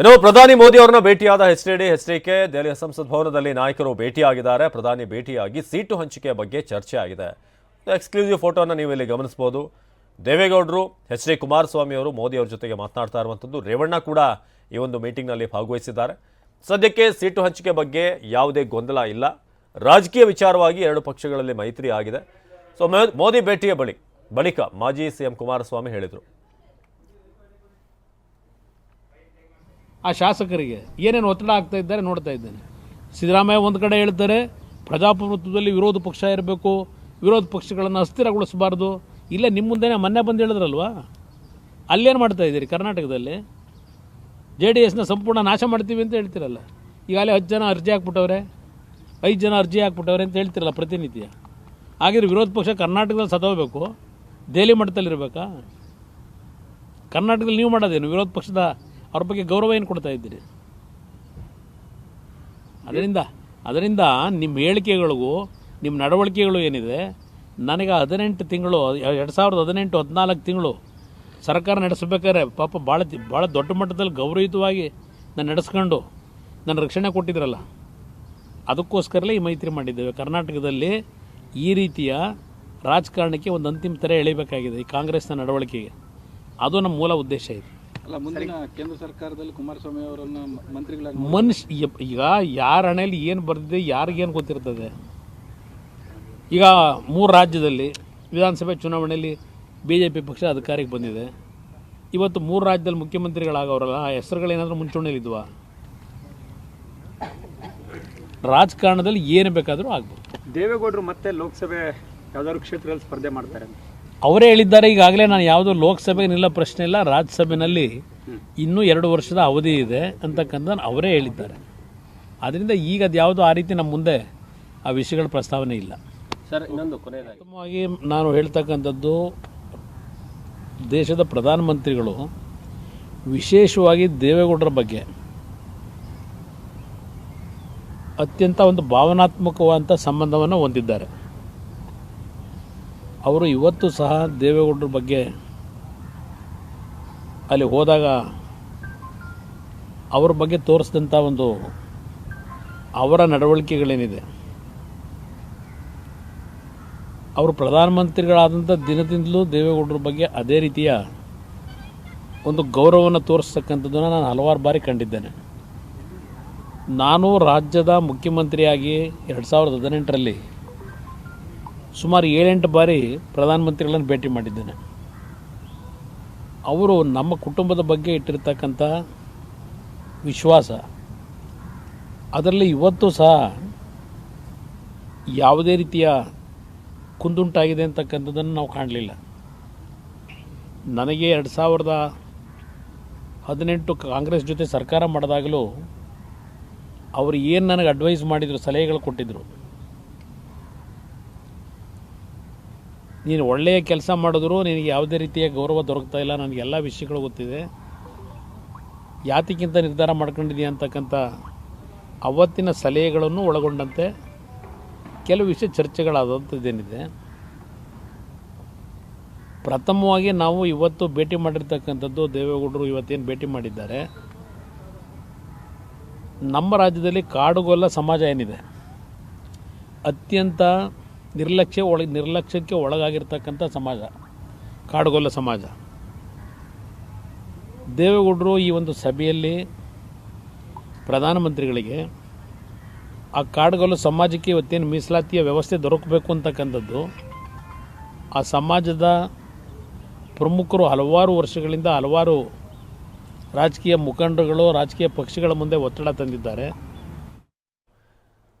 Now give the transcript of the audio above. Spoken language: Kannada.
ಇನ್ನು ಪ್ರಧಾನಿ ಮೋದಿ ಅವರನ್ನ ಭೇಟಿಯಾದ H D H D K ದೆಹಲಿಯ ಸಂಸತ್ ಭವನದಲ್ಲಿ ನಾಯಕರು ಭೇಟಿಯಾಗಿದ್ದಾರೆ. ಪ್ರಧಾನಿ ಭೇಟಿಯಾಗಿ ಸೀಟು ಹಂಚಿಕೆ ಬಗ್ಗೆ ಚರ್ಚೆ ಆಗಿದೆ. ಎಕ್ಸ್ಕ್ಲೂಸಿವ್ ಫೋಟೋನ ನೀವು ಇಲ್ಲಿ ಗಮನಿಸಬಹುದು. ದೇವೇಗೌಡರು ಎಚ್ ಡಿ ಕುಮಾರಸ್ವಾಮಿ ಅವರು ಮೋದಿ ಅವರ ಜೊತೆಗೆ ಮಾತನಾಡ್ತಾ ಇರುವಂಥದ್ದು. ರೇವಣ್ಣ ಕೂಡ ಈ ಒಂದು ಮೀಟಿಂಗ್ನಲ್ಲಿ ಭಾಗವಹಿಸಿದ್ದಾರೆ. ಸದ್ಯಕ್ಕೆ ಸೀಟು ಹಂಚಿಕೆ ಬಗ್ಗೆ ಯಾವುದೇ ಗೊಂದಲ ಇಲ್ಲ. ರಾಜಕೀಯ ವಿಚಾರವಾಗಿ ಎರಡು ಪಕ್ಷಗಳಲ್ಲಿ ಮೈತ್ರಿ ಆಗಿದೆ. ಸೊ ಮೋದಿ ಭೇಟಿಯ ಬಳಿ, ಬಳಿಕ ಮಾಜಿ ಸಿಎಂ ಕುಮಾರಸ್ವಾಮಿ ಹೇಳಿದರು. ಆ ಶಾಸಕರಿಗೆ ಏನೇನು ಒತ್ತಡ ಆಗ್ತಾ ಇದ್ದಾರೆ ನೋಡ್ತಾ ಇದ್ದೇನೆ. ಸಿದ್ದರಾಮಯ್ಯ ಒಂದು ಕಡೆ ಹೇಳ್ತಾರೆ, ಪ್ರಜಾಪ್ರಭುತ್ವದಲ್ಲಿ ವಿರೋಧ ಪಕ್ಷ ಇರಬೇಕು, ವಿರೋಧ ಪಕ್ಷಗಳನ್ನು ಅಸ್ಥಿರಗೊಳಿಸಬಾರ್ದು. ಇಲ್ಲೇ ನಿಮ್ಮ ಮುಂದೆನೇ ಮೊನ್ನೆ ಬಂದು ಹೇಳಿದ್ರಲ್ವಾ? ಅಲ್ಲೇನು ಮಾಡ್ತಾ ಇದ್ದೀರಿ ಕರ್ನಾಟಕದಲ್ಲಿ? ಜೆ ಡಿ ಎಸ್ನ ಸಂಪೂರ್ಣ ನಾಶ ಮಾಡ್ತೀವಿ ಅಂತ ಹೇಳ್ತಿರಲ್ಲ. ಈಗಾಗಲೇ ಹತ್ತು ಜನ ಅರ್ಜಿ ಹಾಕ್ಬಿಟ್ಟವ್ರೆ, ಐದು ಜನ ಅರ್ಜಿ ಹಾಕ್ಬಿಟ್ಟವ್ರೆ ಅಂತ ಹೇಳ್ತಿರಲ್ಲ ಪ್ರತಿನಿತ್ಯ. ಹಾಗಿದ್ರೆ ವಿರೋಧ ಪಕ್ಷ ಕರ್ನಾಟಕದಲ್ಲಿ ಸದೋಬೇಕು ದೆಹಲಿ ಮಟ್ಟದಲ್ಲಿರಬೇಕಾ? ಕರ್ನಾಟಕದಲ್ಲಿ ನೀವು ಮಾಡೋದೇನು? ವಿರೋಧ ಪಕ್ಷದ ಅವ್ರ ಬಗ್ಗೆ ಗೌರವ ಏನು ಕೊಡ್ತಾ ಇದ್ದೀರಿ? ಅದರಿಂದ ಅದರಿಂದ ನಿಮ್ಮ ಹೇಳಿಕೆಗಳಿಗೂ, ನಿಮ್ಮ ನಡವಳಿಕೆಗಳು ಏನಿದೆ, ನನಗೆ ಹದಿನೆಂಟು ತಿಂಗಳು, ಎರಡು ಸಾವಿರದ ಹದಿನೆಂಟು ಹದಿನಾಲ್ಕು ತಿಂಗಳು ಸರ್ಕಾರ ನಡೆಸಬೇಕಾದ್ರೆ ಪಾಪ ಭಾಳ ಭಾಳ ದೊಡ್ಡ ಮಟ್ಟದಲ್ಲಿ ಗೌರವಯುತವಾಗಿ ನಾನು ನಡೆಸ್ಕೊಂಡು ನನ್ನ ರಕ್ಷಣೆ ಕೊಟ್ಟಿದ್ರಲ್ಲ, ಅದಕ್ಕೋಸ್ಕರಲೇ ಈ ಮೈತ್ರಿ ಮಾಡಿದ್ದೇವೆ. ಕರ್ನಾಟಕದಲ್ಲಿ ಈ ರೀತಿಯ ರಾಜಕಾರಣಕ್ಕೆ ಒಂದು ಅಂತಿಮ ತೆರೆ ಎಳಿಬೇಕಾಗಿದೆ ಈ ಕಾಂಗ್ರೆಸ್ನ ನಡವಳಿಕೆಗೆ. ಅದು ನಮ್ಮ ಮೂಲ ಉದ್ದೇಶ ಇದೆ. ಕೇಂದ್ರ ಸರ್ಕಾರದಲ್ಲಿ ಕುಮಾರಸ್ವಾಮಿ ಅವರನ್ನ ಮ- ಮಂತ್ರಿಗಳಾಗಿ ಮನುಷ್ಯ ಈಗ ಯಾರ ಹಣೆಯಲ್ಲಿ ಏನು ಬರ್ದಿದೆ ಯಾರಿಗೇನು ಗೊತ್ತಿರ್ತದೆ? ಈಗ ಮೂರು ರಾಜ್ಯದಲ್ಲಿ ವಿಧಾನಸಭೆ ಚುನಾವಣೆಯಲ್ಲಿ ಬಿ ಜೆ ಪಿ ಪಕ್ಷ ಅಧಿಕಾರಕ್ಕೆ ಬಂದಿದೆ. ಇವತ್ತು ಮೂರು ರಾಜ್ಯದಲ್ಲಿ ಮುಖ್ಯಮಂತ್ರಿಗಳಾಗವ್ರಲ್ಲ ಆ ಹೆಸರುಗಳೇನಾದರೂ ಮುಂಚೂಣಿಯಲ್ಲಿದ್ವಾ? ರಾಜಕಾರಣದಲ್ಲಿ ಏನು ಬೇಕಾದರೂ ಆಗ್ಬೋದು. ದೇವೇಗೌಡರು ಮತ್ತೆ ಲೋಕಸಭೆ ಯಾವ್ದಾದ್ರು ಕ್ಷೇತ್ರದಲ್ಲಿ ಸ್ಪರ್ಧೆ ಮಾಡ್ತಾರೆ ಅವರೇ ಹೇಳಿದ್ದಾರೆ ಈಗಾಗಲೇ ನಾನು ಯಾವುದೋ ಲೋಕಸಭೆಗೆ ನಿಲ್ಲ ಪ್ರಶ್ನೆ ಇಲ್ಲ ರಾಜ್ಯಸಭೆಯಲ್ಲಿ ಇನ್ನೂ ಎರಡು ವರ್ಷದ ಅವಧಿ ಇದೆ ಅಂತಕ್ಕಂಥ ಅವರೇ ಹೇಳಿದ್ದಾರೆ. ಆದ್ದರಿಂದ ಈಗ ಅದು ಯಾವುದೋ ಆ ರೀತಿ ನಮ್ಮ ಮುಂದೆ ಆ ವಿಷಯಗಳ ಪ್ರಸ್ತಾವನೆ ಇಲ್ಲ. ಸರ್ ಇನ್ನೊಂದು ಪ್ರಥಮವಾಗಿ ನಾನು ಹೇಳ್ತಕ್ಕಂಥದ್ದು ದೇಶದ ಪ್ರಧಾನಮಂತ್ರಿಗಳು ವಿಶೇಷವಾಗಿ ದೇವೇಗೌಡರ ಬಗ್ಗೆ ಅತ್ಯಂತ ಒಂದು ಭಾವನಾತ್ಮಕವಾದಂಥ ಸಂಬಂಧವನ್ನು ಹೊಂದಿದ್ದಾರೆ. ಅವರು ಇವತ್ತು ಸಹ ದೇವೇಗೌಡರ ಬಗ್ಗೆ ಅಲ್ಲಿ ಹೋದಾಗ ಅವ್ರ ಬಗ್ಗೆ ತೋರಿಸಿದಂಥ ಒಂದು ಅವರ ನಡವಳಿಕೆಗಳೇನಿದೆ. ಅವರು ಪ್ರಧಾನಮಂತ್ರಿಗಳಾದಂಥ ದಿನದಿಂದಲೂ ದೇವೇಗೌಡರ ಬಗ್ಗೆ ಅದೇ ರೀತಿಯ ಒಂದು ಗೌರವವನ್ನು ತೋರಿಸ್ತಕ್ಕಂಥದ್ದನ್ನು ನಾನು ಹಲವಾರು ಬಾರಿ ಕಂಡಿದ್ದೇನೆ. ನಾನು ರಾಜ್ಯದ ಮುಖ್ಯಮಂತ್ರಿಯಾಗಿ ಎರಡು ಸಾವಿರದ ಹದಿನೆಂಟರಲ್ಲಿ ಸುಮಾರು ಏಳೆಂಟು ಬಾರಿ ಪ್ರಧಾನಮಂತ್ರಿಗಳನ್ನು ಭೇಟಿ ಮಾಡಿದ್ದೇನೆ. ಅವರು ನಮ್ಮ ಕುಟುಂಬದ ಬಗ್ಗೆ ಇಟ್ಟಿರ್ತಕ್ಕಂಥ ವಿಶ್ವಾಸ, ಅದರಲ್ಲಿ ಇವತ್ತು ಸಹ ಯಾವುದೇ ರೀತಿಯ ಕುಂದುಂಟಾಗಿದೆ ಅಂತಕ್ಕಂಥದ್ದನ್ನು ನಾವು ಕಾಣಲಿಲ್ಲ. ನನಗೆ ಎರಡು ಸಾವಿರದ ಹದಿನೆಂಟು ಕಾಂಗ್ರೆಸ್ ಜೊತೆ ಸರ್ಕಾರ ಮಾಡಿದಾಗಲೂ ಅವರು ಏನು ನನಗೆ ಅಡ್ವೈಸ್ ಮಾಡಿದರು, ಸಲಹೆಗಳು ಕೊಟ್ಟಿದ್ದರು ನೀನು ಒಳ್ಳೆಯ ಕೆಲಸ ಮಾಡಿದ್ರು ನಿನಗೆ ಯಾವುದೇ ರೀತಿಯ ಗೌರವ ದೊರಕ್ತಾ ಇಲ್ಲ. ನನಗೆ ಎಲ್ಲ ವಿಷಯಗಳು ಗೊತ್ತಿದೆ. ಯಾತಿಗಿಂತ ನಿರ್ಧಾರ ಮಾಡ್ಕೊಂಡಿದೀಯ ಅಂತಕ್ಕಂಥ ಅವತ್ತಿನ ಸಲಹೆಗಳನ್ನು ಒಳಗೊಂಡಂತೆ ಕೆಲವು ವಿಷಯ ಚರ್ಚೆಗಳಾದಂಥದ್ದೇನಿದೆ ಪ್ರಥಮವಾಗಿ ನಾವು ಇವತ್ತು ಭೇಟಿ ಮಾಡಿರ್ತಕ್ಕಂಥದ್ದು ದೇವೇಗೌಡರು ಇವತ್ತೇನು ಭೇಟಿ ಮಾಡಿದ್ದಾರೆ. ನಮ್ಮ ರಾಜ್ಯದಲ್ಲಿ ಕಾಡುಗೊಲ್ಲ ಸಮಾಜ ಏನಿದೆ. ಅತ್ಯಂತ ನಿರ್ಲಕ್ಷ್ಯ ಒಳ ನಿರ್ಲಕ್ಷ್ಯಕ್ಕೆ ಒಳಗಾಗಿರ್ತಕ್ಕಂಥ ಸಮಾಜ, ಕಾಡುಗೊಲ್ಲ ಸಮಾಜ. ದೇವೇಗೌಡರು ಈ ಒಂದು ಸಭೆಯಲ್ಲಿ ಪ್ರಧಾನಮಂತ್ರಿಗಳಿಗೆ ಆ ಕಾಡುಗೊಲ್ಲ ಸಮಾಜಕ್ಕೆ ಇವತ್ತೇನು ಮೀಸಲಾತಿಯ ವ್ಯವಸ್ಥೆ ದೊರಕಬೇಕು ಅಂತಕ್ಕಂಥದ್ದು, ಆ ಸಮಾಜದ ಪ್ರಮುಖರು ಹಲವಾರು ವರ್ಷಗಳಿಂದ ಹಲವಾರು ರಾಜಕೀಯ ಮುಖಂಡರುಗಳು, ರಾಜಕೀಯ ಪಕ್ಷಗಳ ಮುಂದೆ ಒತ್ತಡ ತಂದಿದ್ದಾರೆ.